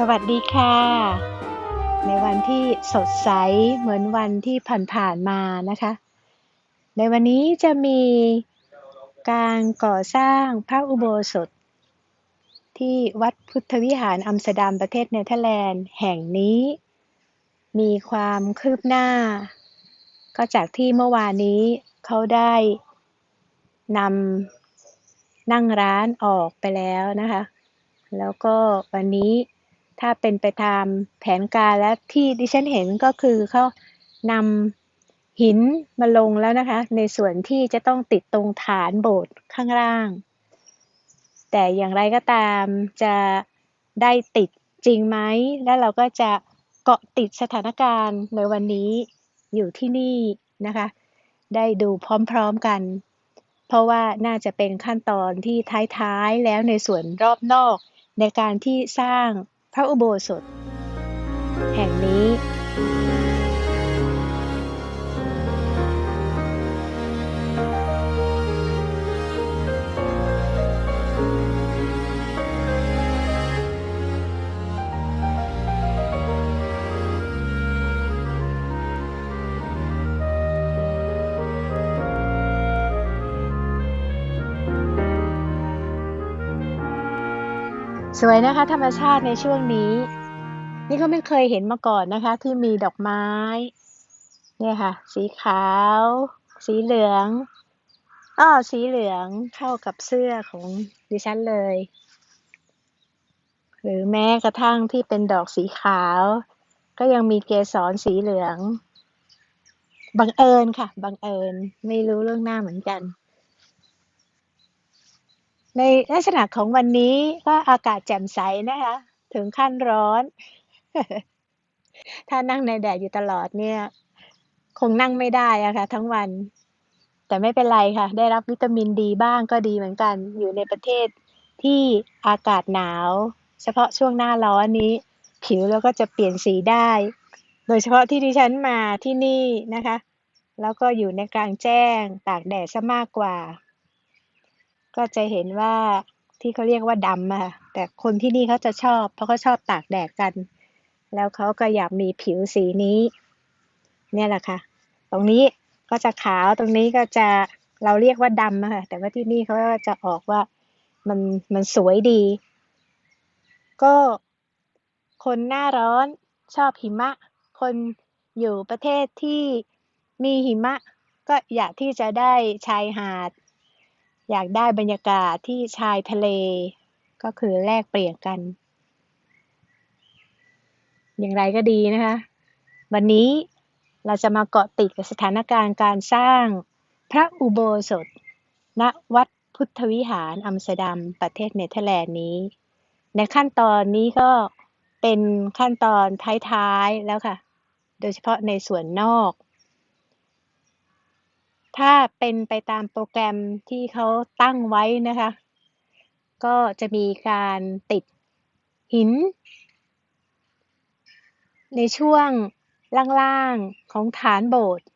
สวัสดีค่ะ ในวันที่สดใสเหมือนวันที่ผ่านๆมานะคะ ในวันนี้จะมีการก่อสร้างพระอุโบสถ ที่วัดพุทธวิหารอัมสเตอร์ดัมประเทศเนเธอร์แลนด์แห่งนี้ มีความคืบหน้า ก็จากที่เมื่อวานนี้เขาได้นำนั่งร้านออกไปแล้วนะคะ แล้วก็วันนี้ ถ้าเป็นไปตามแผนการและที่ดิฉันเห็นก็คือเขานำหินมาลงแล้วนะคะ ในส่วนที่จะต้องติดตรงฐานโบสถ์ข้างล่าง แต่อย่างไรก็ตามจะได้ติดจริงไหม แล้วเราก็จะเกาะติดสถานการณ์ในวันนี้อยู่ที่นี่นะคะ ได้ดูพร้อมๆกัน เพราะว่าน่าจะเป็นขั้นตอนที่ท้ายๆแล้วในส่วนรอบนอกในการที่สร้าง ระอุโบสถ แห่งนี้ สวยนะคะ ธรรมชาติในช่วงนี้ นี่ก็ไม่เคยเห็นมาก่อนนะคะ ที่มีดอกไม้ เนี่ยค่ะ สีขาว สีเหลืองอ้อสีเหลืองเข้ากับเสื้อของดิฉันเลย หรือแม้กระทั่งที่เป็นดอกสีขาว ก็ยังมีเกสรสีเหลือง บังเอิญค่ะ บังเอิญ ไม่รู้เรื่องหน้าเหมือนกัน ในลักษณะของวันนี้ก็อากาศแจ่มใสนะคะ ถึงขั้นร้อน ถ้านั่งในแดดอยู่ตลอดเนี่ย คงนั่งไม่ได้อะค่ะ ทั้งวัน แต่ไม่เป็นไรค่ะ ได้รับวิตามินดีบ้างก็ดีเหมือนกัน อยู่ในประเทศที่อากาศหนาว เฉพาะช่วงหน้าร้อนนี้ ผิวเราก็จะเปลี่ยนสีได้ โดยเฉพาะที่ดิฉันมาที่นี่นะคะ แล้วก็อยู่ในกลางแจ้งตากแดดซะมากกว่า ก็จะเห็นว่าที่เขาเรียกว่าดำอะค่ะแต่คนที่นี่เขาจะชอบ เพราะเขาชอบตากแดดกัน แล้วเขาก็อยากมีผิวสีนี้ เนี่ยแหละค่ะ ตรงนี้ก็จะขาวตรงนี้ก็จะเราเรียกว่าดำอะค่ะแต่ว่าที่นี่เขาจะออกว่ามันมันสวยดี ก็คนหน้าร้อนชอบหิมะ คนอยู่ประเทศที่มีหิมะ ก็อยากที่จะได้ชายหาด อยากได้บรรยากาศที่ชายทะเล ก็คือแลกเปลี่ยนกัน อย่างไรก็ดีนะคะ วันนี้เราจะมาเกาะติดกับสถานการณ์การสร้างพระอุโบสถ ณวัดพุทธวิหารอัมสเตอร์ดัมประเทศเนเธอร์แลนด์นี้ ในขั้นตอนนี้ก็เป็นขั้นตอนท้ายๆแล้วค่ะ โดยเฉพาะในส่วนนอก ถ้าเป็นไปตามโปรแกรมที่เขาตั้งไว้นะคะ ก็จะมีการติดหิน ในช่วงล่างๆของฐานโบสถ์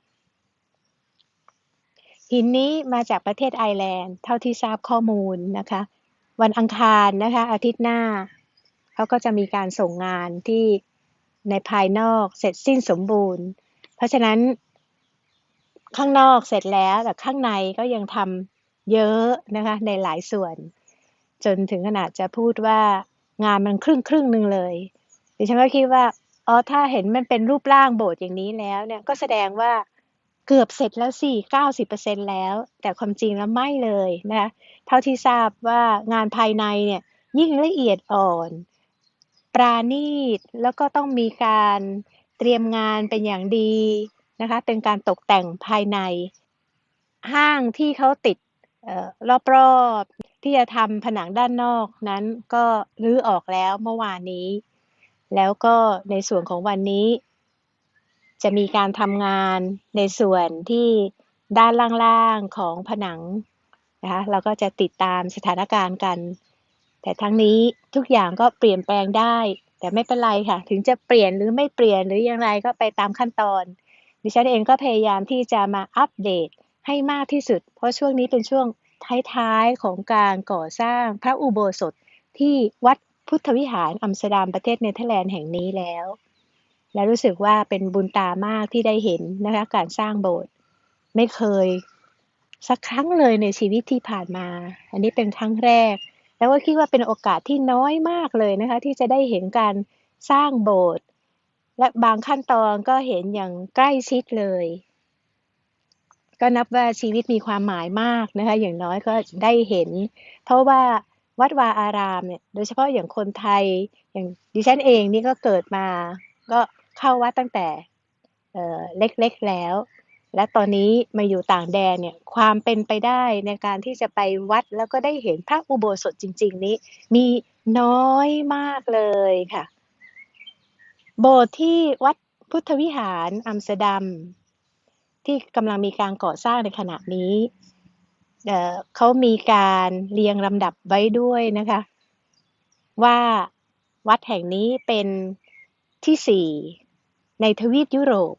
หินนี้มาจากประเทศไอร์แลนด์เท่าที่ทราบข้อมูลนะคะ วันอังคารนะคะอาทิตย์หน้าเขาก็จะมีการส่งงานที่ในภายนอกเสร็จสิ้นสมบูรณ์ เพราะฉะนั้น ข้างนอกเสร็จแล้วแต่ข้างในก็ยังทำเยอะนะคะในหลายส่วน จนถึงขนาดจะพูดว่างานมันครึ่งครึ่งหนึ่งเลยดิฉันก็คิดว่าอ๋อถ้าเห็นมันเป็นรูปร่างโบสถ์อย่างนี้แล้วเนี่ยก็แสดงว่าเกือบเสร็จแล้วสิ90%แล้ว แต่ความจริงแล้วไม่เลยนะคะเท่าที่ทราบว่างานภายในเนี่ยยิ่งละเอียดอ่อน ปราณีตแล้วก็ต้องมีการเตรียมงานเป็นอย่างดี นะคะ เป็นการตกแต่งภายในห้างที่เขาติดเอ่อรอบๆที่จะทำผนังด้านนอกนั้นก็รื้อออกแล้วเมื่อวานนี้ แล้วก็ในส่วนของวันนี้ จะมีการทำงานในส่วนที่ด้านล่างๆของผนังนะคะเราก็จะติดตามสถานการณ์กัน แต่ทั้งนี้ทุกอย่างก็เปลี่ยนแปลงได้ แต่ไม่เป็นไรค่ะ ถึงจะเปลี่ยนหรือไม่เปลี่ยนหรืออย่างไรก็ไปตามขั้นตอน ดิฉันเองก็พยายามที่จะมาอัปเดตให้มากที่สุด เพราะช่วงนี้เป็นช่วงท้ายๆของการก่อสร้างพระอุโบสถที่วัดพุทธวิหารอัมสเตอร์ดัมประเทศเนเธอร์แลนด์แห่งนี้แล้ว และรู้สึกว่าเป็นบุญตามากที่ได้เห็นนะคะการสร้างโบสถ์ไม่เคยสักครั้งเลยในชีวิตที่ผ่านมา อันนี้เป็นครั้งแรก แล้วก็คิดว่าเป็นโอกาสที่น้อยมากเลยนะคะที่จะได้เห็นการสร้างโบสถ์ และบางขั้นตอนก็เห็นอย่างใกล้ชิดเลย ก็นับว่าชีวิตมีความหมายมากนะคะ อย่างน้อยก็ได้เห็น เพราะว่าวัดวาอารามเนี่ย โดยเฉพาะอย่างคนไทย อย่างดิฉันเองนี่ก็เกิดมา ก็เข้าวัดตั้งแต่เล็กๆแล้ว และตอนนี้มาอยู่ต่างแดนเนี่ย ความเป็นไปได้ในการที่จะไปวัดแล้วก็ได้เห็นพระอุโบสถจริง ๆ นี้ มีน้อยมากเลยค่ะ โบสถ์ที่วัดพุทธวิหารอัมสเตอร์ดัมที่กำลังมีการก่อสร้างในขณะนี้เเขามีการเรียงลำดับไว้ด้วยนะคะ ว่าวัดแห่งนี้เป็นที่สี่ในทวีปยุโรป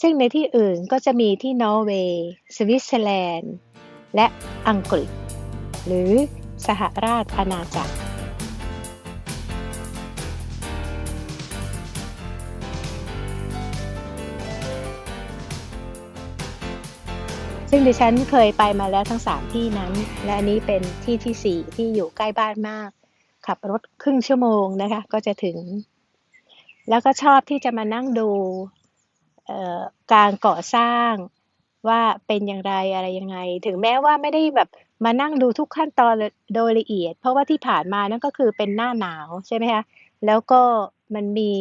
ซึ่งในที่อื่นก็จะมีที่นอร์เวย์สวิตเซอร์แลนด์ และอังกฤษ หรือสหราชอาณาจักร ซึ่งดิฉันเคยไปมาแล้วทั้งสามที่นั้น และอันนี้เป็นที่ที่สี่ที่อยู่ใกล้บ้านมาก ขับรถครึ่งชั่วโมงนะคะ ก็จะถึง แล้วก็ชอบที่จะมานั่งดูการก่อสร้างว่าเป็นอย่างไรอะไรยังไง ถึงแม้ว่าไม่ได้แบบมานั่งดูทุกขั้นตอนโดยละเอียด เพราะว่าที่ผ่านมานั่นก็คือเป็นหน้าหนาวใช่ไหมคะแล้วก็มันมี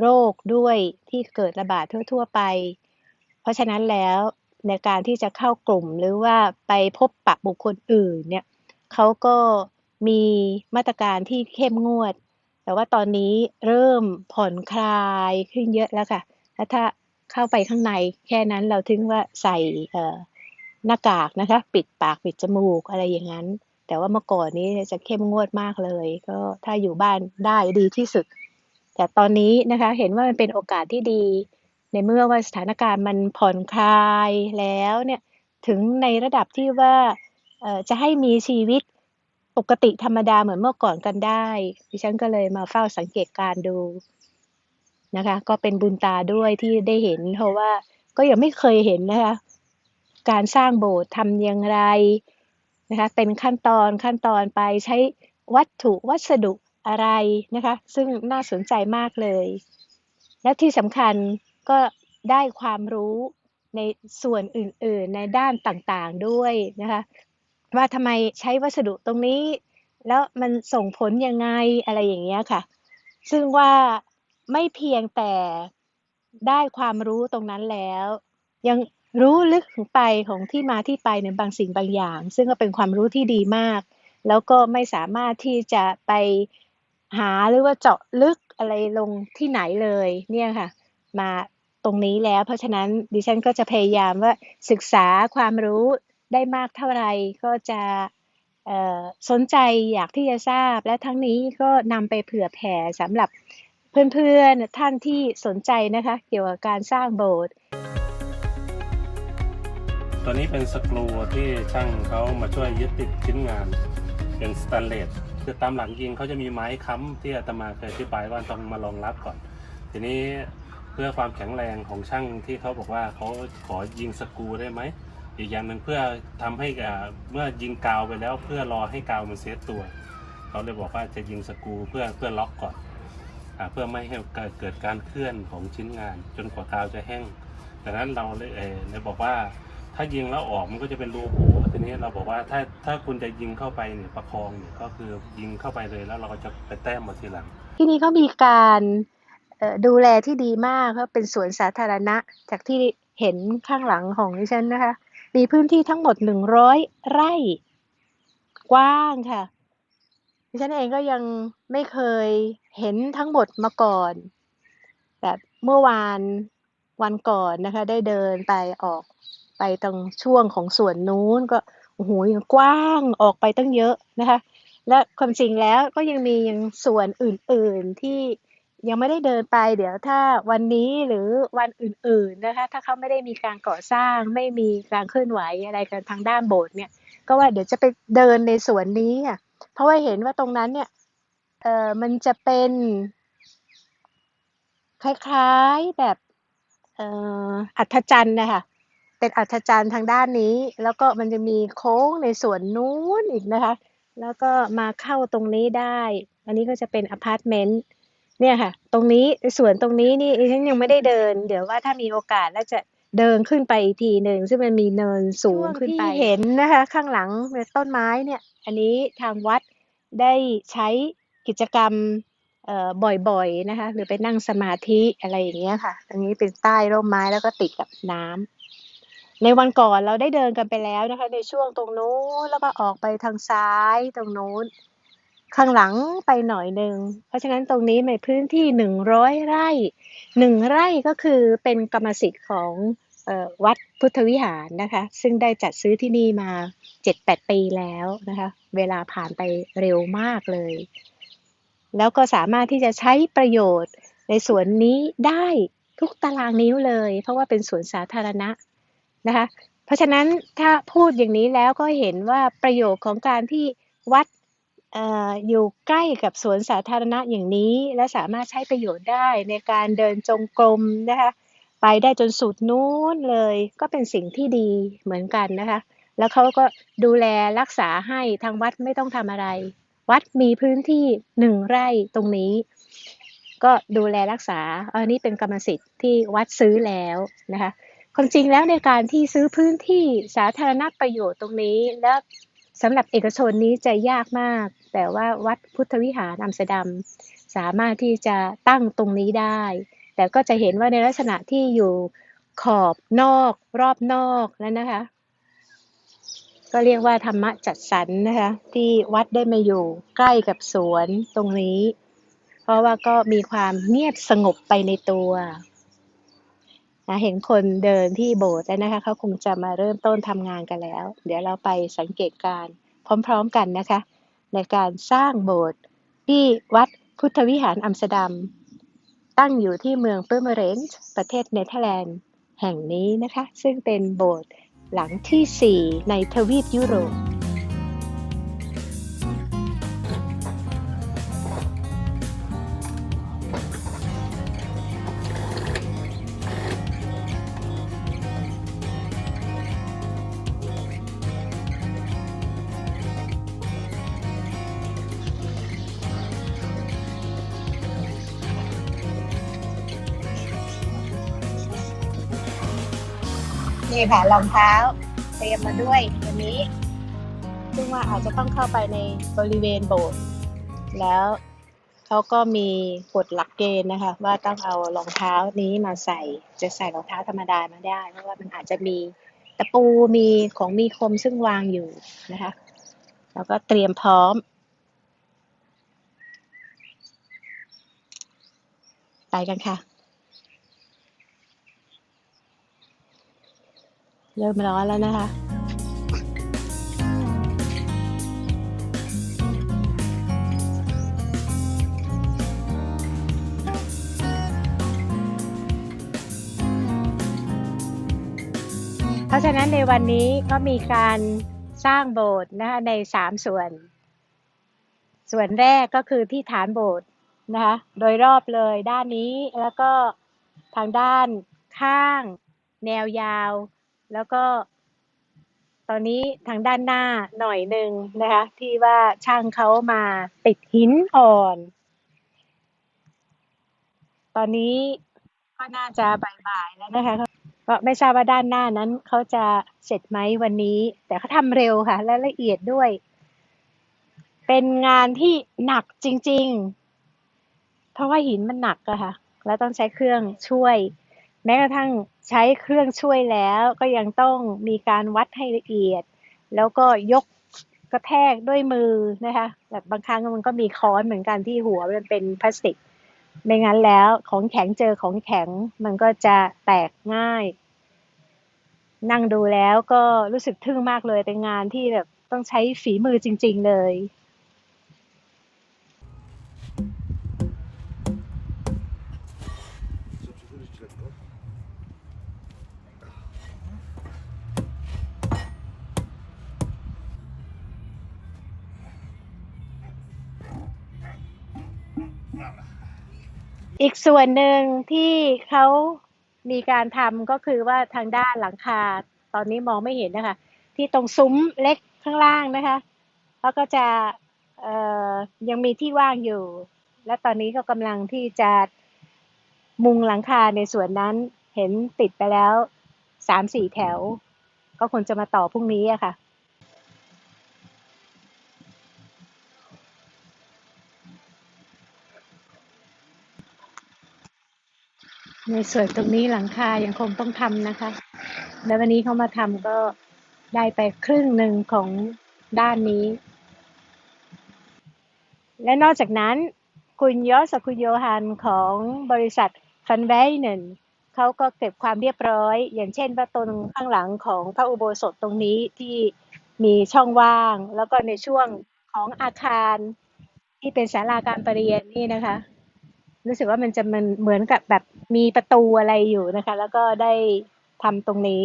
โรคด้วยที่เกิดระบาดทั่ว ๆ ไป เพราะฉะนั้นแล้ว ในการที่จะเข้ากลุ่มหรือว่าไปพบปะบุคคลอื่นเนี่ยเขาก็มีมาตรการที่เข้มงวด แต่ว่าตอนนี้เริ่มผ่อนคลายขึ้นเยอะแล้วค่ะแล้วถ้าเข้าไปข้างในแค่นั้นเราถึงว่าใส่หน้ากากนะคะ ปิดปากปิดจมูกอะไรอย่างนั้น แต่ว่าเมื่อก่อนนี้จะเข้มงวดมากเลย ก็ถ้าอยู่บ้านได้ดีที่สุด แต่ตอนนี้นะคะเห็นว่ามันเป็นโอกาสที่ดี ในเมื่อว่าสถานการณ์มันผ่อนคลายแล้วเนี่ยถึงในระดับที่ว่าจะให้มีชีวิตปกติธรรมดาเหมือนเมื่อก่อนกันได้ดิฉันก็เลยมาเฝ้าสังเกตการดูนะคะ ก็เป็นบุญตาด้วยที่ได้เห็น เพราะว่าก็ยังไม่เคยเห็นนะคะ การสร้างโบสถ์ทำอย่างไรนะคะ เป็นขั้นตอนขั้นตอนไปใช้วัตถุวัสดุอะไรนะคะ ซึ่งน่าสนใจมากเลย และที่สำคัญ ก็ได้ความรู้ในส่วนอื่น ๆ ในด้านต่างๆด้วยนะคะว่าทำไมใช้วัสดุตรงนี้ แล้วมันส่งผลยังไงอะไรอย่างเงี้ยค่ะ ซึ่งว่าไม่เพียงแต่ได้ความรู้ตรงนั้นแล้ว ยังรู้ลึกถึงไปของที่มาที่ไปในบางสิ่งบางอย่าง ซึ่งก็เป็นความรู้ที่ดีมาก แล้วก็ไม่สามารถที่จะไปหาหรือว่าเจาะลึกอะไรลงที่ไหนเลยเนี่ยค่ะ มาตรงนี้แล้ว เพราะฉะนั้นดิฉันก็จะพยายามว่าศึกษาความรู้ได้มากเท่าไหร่ก็จะสนใจอยากที่จะทราบ และทั้งนี้ก็นำไปเผื่อแผ่สำหรับเพื่อนๆท่านที่สนใจนะคะ เกี่ยวกับการสร้างโบสถ์ตัวนี้เป็นสกรูที่ช่างเขามาช่วยยึดติดชิ้นงาน เป็นสแตนเลสคือตามหลังยิงเขาจะมีไม้ค้ำที่อาตมาเคยอธิบายว่าต้องมารองรับก่อน ทีนี้ เพื่อความแข็งแรงของช่างที่เขาบอกว่าเขาขอยิงสกูได้ไหมอีกอย่างหนึ่งเพื่อทำให้เมื่อยิงกาวไปแล้ว เพื่อรอให้กาวมันเซตตัวเขาเลยบอกว่าจะยิงสกูเพื่อเพื่อล็อกก่อนอเพื่อไม่ให้เกิดการเคลื่อนของชิ้นงาน จนกว่ากาวจะแห้งดังนั้นเราเลยเลยบอกว่าถ้ายิงแล้วออกมันก็จะเป็นรูโหทีนี้เราบอกว่าถ้าถ้าคุณจะยิงเข้าไปเนี่ยประคองเนี่ยก็คือยิงเข้าไปเลยแล้วเราก็จะไปแต้มมาทีหลัง ที่นี้เขามีการ ดูแลที่ดีมากเพราะเป็นสวนสาธารณะจากที่เห็นข้างหลังของดิฉันนะคะ มีพื้นที่ทั้งหมดหนึ่งร้อยไร่ กว้างค่ะดิฉันเองก็ยังไม่เคยเห็นทั้งหมดมาก่อน แบบเมื่อวานวันก่อนนะคะ ได้เดินไปออกไปตรงช่วงของสวนนู้นก็โอ้โหยังกว้างออกไปตั้งเยอะนะคะ และความจริงแล้วก็ยังมียังส่วนอื่นๆที่ ยังไม่ได้เดินไป เดี๋ยวถ้าวันนี้หรือวันอื่น ๆนะคะ ถ้าเขาไม่ได้มีการก่อสร้างไม่มีการเคลื่อนไหวอะไรกันทางด้านโบสถ์เนี่ย ก็ว่าเดี๋ยวจะไปเดินในสวนนี้อะเพราะว่าเห็นว่าตรงนั้นเนี่ยเออมันจะเป็นคล้ายๆแบบเอ่ออัฐจันทร์นะคะเป็นอัฐจันทร์ทางด้านนี้ แล้วก็มันจะมีโค้งในสวนนู้นอีกนะคะ แล้วก็มาเข้าตรงนี้ได้ อันนี้ก็จะเป็นอพาร์ตเมนต์ เนี่ยค่ะ ตรงนี้ส่วนตรงนี้นี่ฉันยังไม่ได้เดิน เดี๋ยวว่าถ้ามีโอกาสแล้วจะเดินขึ้นไปอีกทีหนึ่งซึ่งมันมีเนินสูงขึ้นไปเห็นนะคะ ข้างหลังเป็นต้นไม้เนี่ย อันนี้ทางวัดได้ใช้กิจกรรมบ่อยๆนะคะหรือไปนั่งสมาธิอะไรอย่างเงี้ยค่ะ อันนี้เป็นใต้ร่มไม้แล้วก็ติดกับน้ำในวันก่อนเราได้เดินกันไปแล้วนะคะ ในช่วงตรงนู้นแล้วก็ออกไปทางซ้ายตรงนู้น ข้างหลังไปหน่อยหนึ่ง เพราะฉะนั้นตรงนี้ในพื้นที่หนึ่งร้อยไร่หนึ่งไร่ก็คือเป็นกรรมสิทธิ์ของออวัดพุทธวิหารนะคะ ซึ่งได้จัดซื้อที่นี่มาเจ็ดแปดปีแล้วนะคะ เวลาผ่านไปเร็วมากเลย แล้วก็สามารถที่จะใช้ประโยชน์ในสวนนี้ได้ทุกตารางนิ้วเลย เพราะว่าเป็นสวนสาธารณะนะคะ เพราะฉะนั้นถ้าพูดอย่างนี้แล้วก็เห็นว่าประโยชน์ของการที่วัด อยู่ใกล้กับสวนสาธารณะอย่างนี้ และสามารถใช้ประโยชน์ได้ในการเดินจงกรมนะคะไปได้จนสุดนู้นเลยก็เป็นสิ่งที่ดีเหมือนกันนะคะ แล้วเขาก็ดูแลรักษาให้ทางวัดไม่ต้องทำอะไร วัดมีพื้นที่หนึ่งไร่ตรงนี้ ก็ดูแลรักษาอันนี้เป็นกรรมสิทธิ์ที่วัดซื้อแล้วนะคะความจริงแล้วในการที่ซื้อพื้นที่สาธารณประโยชน์ตรงนี้ แล้ว สำหรับเอกชนนี้จะยากมาก แต่ว่าวัดพุทธวิหารอัมสเตอร์ดัมสามารถที่จะตั้งตรงนี้ได้ แต่ก็จะเห็นว่าในลักษณะที่อยู่ขอบนอกรอบนอกแล้วนะคะ ก็เรียกว่าธรรมะจัดสรรนะคะ ที่วัดได้มาอยู่ใกล้กับสวนตรงนี้ เพราะว่าก็มีความเงียบสงบไปในตัว นะเห็นคนเดินที่โบสถ์แล้วนะคะเขาคงจะมาเริ่มต้นทำงานกันแล้ว เดี๋ยวเราไปสังเกตการพร้อมๆกันนะคะ ในการสร้างโบสถ์ที่วัดพุทธวิหารอัมสเตอร์ดัม ตั้งอยู่ที่เมืองเปอร์เมเรนต์ประเทศเนเธอร์แลนด์แห่งนี้นะคะ ซึ่งเป็นโบสถ์หลังที่ 4 ในทวีปยุโรป นี่ค่ะรองเท้าเตรียมมาด้วยวันนี้ ซึ่งว่าอาจจะต้องเข้าไปในบริเวณโบสถ์แล้วเขาก็มีกฎหลักเกณฑ์นะคะ ว่าต้องเอารองเท้านี้มาใส่จะใส่รองเท้าธรรมดาไม่ได้ เพราะว่ามันอาจจะมีตะปูมีของมีคมซึ่งวางอยู่นะคะ แล้วก็เตรียมพร้อม ไปกันค่ะ เริ่มร้อนแล้วนะคะ เพราะฉะนั้นในวันนี้ก็มีการสร้างโบสถ์นะคะในสามส่วน ส่วนแรกก็คือที่ฐานโบสถ์นะคะโดยรอบเลยด้านนี้แล้วก็ทางด้านข้าง แนวยาว แล้วก็ ตอนนี้ทางด้านหน้าหน่อยหนึ่งนะคะ ที่ว่าช่างเขามาติดหินอ่อน ตอนนี้ก็น่าจะบ่ายๆแล้วนะคะก็ไม่ทราบว่าด้านหน้านั้นเขาจะเสร็จไหมวันนี้ แต่เขาทำเร็วค่ะ และละเอียดด้วย เป็นงานที่หนักจริง ๆ เพราะว่าหินมันหนักอะค่ะ แล้วต้องใช้เครื่องช่วย แม้กระทั่งใช้เครื่องช่วยแล้วก็ยังต้องมีการวัดให้ละเอียด แล้วก็ยกกระแทกด้วยมือนะคะแบบบางครั้งมันก็มีค้อนเหมือนกันที่หัวมันเป็นพลาสติกไม่งั้นแล้วของแข็งเจอของแข็งมันก็จะแตกง่าย นั่งดูแล้วก็รู้สึกทึ่งมากเลยเป็นงานที่แบบต้องใช้ฝีมือจริง ๆ เลย อีกส่วนหนึ่งที่เขามีการทำก็คือว่าทางด้านหลังคาตอนนี้มองไม่เห็นนะคะ ที่ตรงซุ้มเล็กข้างล่างนะคะเขาก็จะยังมีที่ว่างอยู่ และตอนนี้ก็กำลังที่จะมุงหลังคาในส่วนนั้นเห็นติดไปแล้วสามสี่แถว ก็คงจะมาต่อพรุ่งนี้อะค่ะ ในส่วนตรงนี้หลังคายังคงต้องทำนะคะ แล้ววันนี้เขามาทำก็ได้ไปครึ่งหนึ่งของด้านนี้ และนอกจากนั้น คุณยอสคุโยฮันของบริษัทฟันไวเนนเขาก็เก็บความเรียบร้อย อย่างเช่นว่าตรงข้างหลังของพระอุโบสถตรงนี้ที่มีช่องว่าง แล้วก็ในช่วงของอาคารที่เป็นศาลาการประเรียนนี่นะคะ รู้สึกว่ามันจะมันเหมือนกับแบบมีประตูอะไรอยู่นะคะ แล้วก็ได้ทำตรงนี้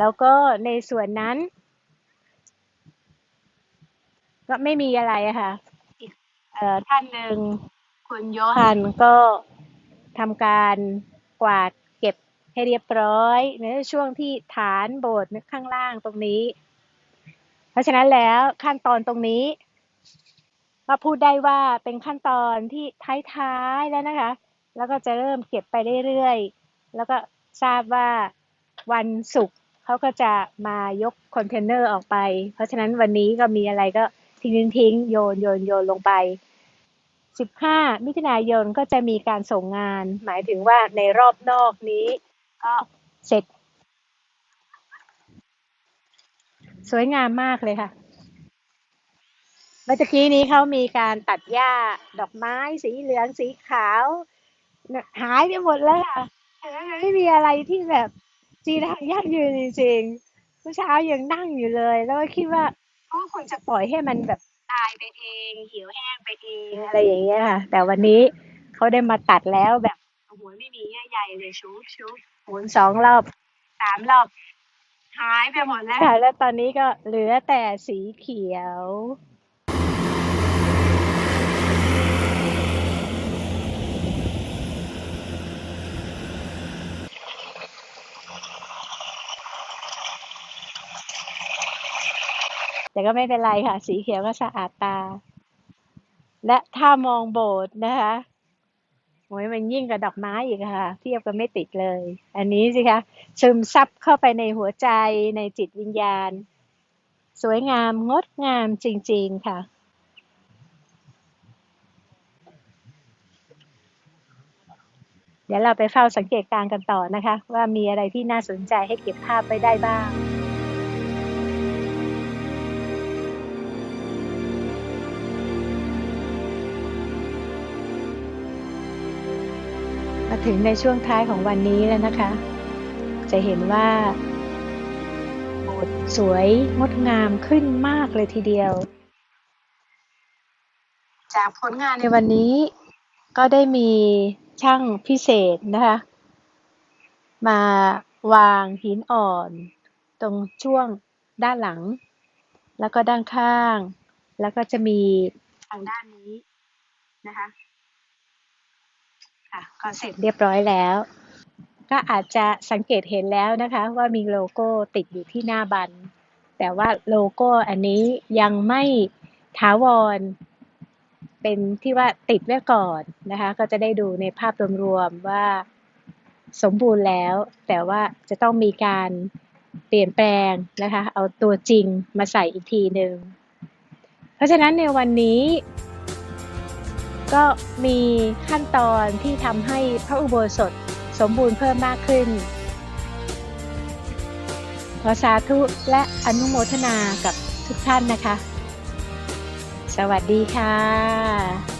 แล้วก็ในส่วนนั้น ก็ไม่มีอะไรอะค่ะ อีกเอ่อท่านหนึ่งคุณโยฮันก็ทำการกวาดเก็บให้เรียบร้อยในช่วงที่ฐานโบสถ์ข้างล่างตรงนี้ เพราะฉะนั้นแล้วขั้นตอนตรงนี้ก็พูดได้ว่าเป็นขั้นตอนที่ท้ายๆแล้วนะคะ แล้วก็จะเริ่มเก็บไปเรื่อยๆ แล้วก็ทราบว่าวันศุกร์เขาก็จะมายกคอนเทนเนอร์ออกไป เพราะฉะนั้นวันนี้ก็มีอะไรก็ ทิ้งทิ้งทิ้งโยนโยนโยนลงไป 15 มิถุนายนก็จะมีการส่งงาน หมายถึงว่าในรอบนอกนี้ก็เสร็จ สวยงามมากเลยค่ะ เมื่อกี้นี้เขามีการตัดหญ้าดอกไม้สีเหลืองสีขาว หายไปหมดแล้วค่ะไม่มีอะไรที่แบบจีนทางยั่งยืนจริงๆเมื่อเช้ายังนั่งอยู่เลย แล้วก็คิดว่า คงจะปล่อยให้มันแบบตายไปเองเหี่ยวแห้งไปเองอะไรอย่างเงี้ยค่ะ แต่วันนี้เขาได้มาตัดแล้วแบบโอ้โหไม่มีเยื่อใยเลยชุบชุบหมุนสองรอบสามรอบหายไปหมดแล้วแล้วตอนนี้ก็เหลือแต่สีเขียว แต่ก็ไม่เป็นไรค่ะ สีเขียวก็สะอาดตา และถ้ามองโบสถ์นะคะโอ้ยมันยิ่งกับดอกไม้อีกค่ะ เทียบกันไม่ติดเลย อันนี้สิคะซึมซับเข้าไปในหัวใจในจิตวิญญาณ สวยงามงดงามจริง ๆค่ะ เดี๋ยวเราไปเฝ้าสังเกตการณ์กันต่อนะคะ ว่ามีอะไรที่น่าสนใจให้เก็บภาพไว้ได้บ้าง ถึงในช่วงท้ายของวันนี้แล้วนะคะ จะเห็นว่าโบสถ์สวยงดงามขึ้นมากเลยทีเดียว จากผลงานในวันนี้ก็ได้มีช่างพิเศษนะคะ มาวางหินอ่อน ตรงช่วงด้านหลัง แล้วก็ด้านข้าง แล้วก็จะมีทางด้านนี้นะคะ ค่ะก็เสร็จเรียบร้อยแล้ว ก็อาจจะสังเกตเห็นแล้วนะคะว่ามีโลโก้ติดอยู่ที่หน้าบัน แต่ว่าโลโก้อันนี้ยังไม่ถาวร เป็นที่ว่าติดไว้ก่อนนะคะ ก็จะได้ดูในภาพรวมๆว่าสมบูรณ์แล้ว แต่ว่าจะต้องมีการเปลี่ยนแปลงนะคะ เอาตัวจริงมาใส่อีกทีหนึ่งเพราะฉะนั้นในวันนี้ ก็มีขั้นตอนที่ทำให้พระอุโบสถสมบูรณ์เพิ่มมากขึ้น ขอสาธุและอนุโมทนากับทุกท่านนะคะ สวัสดีค่ะ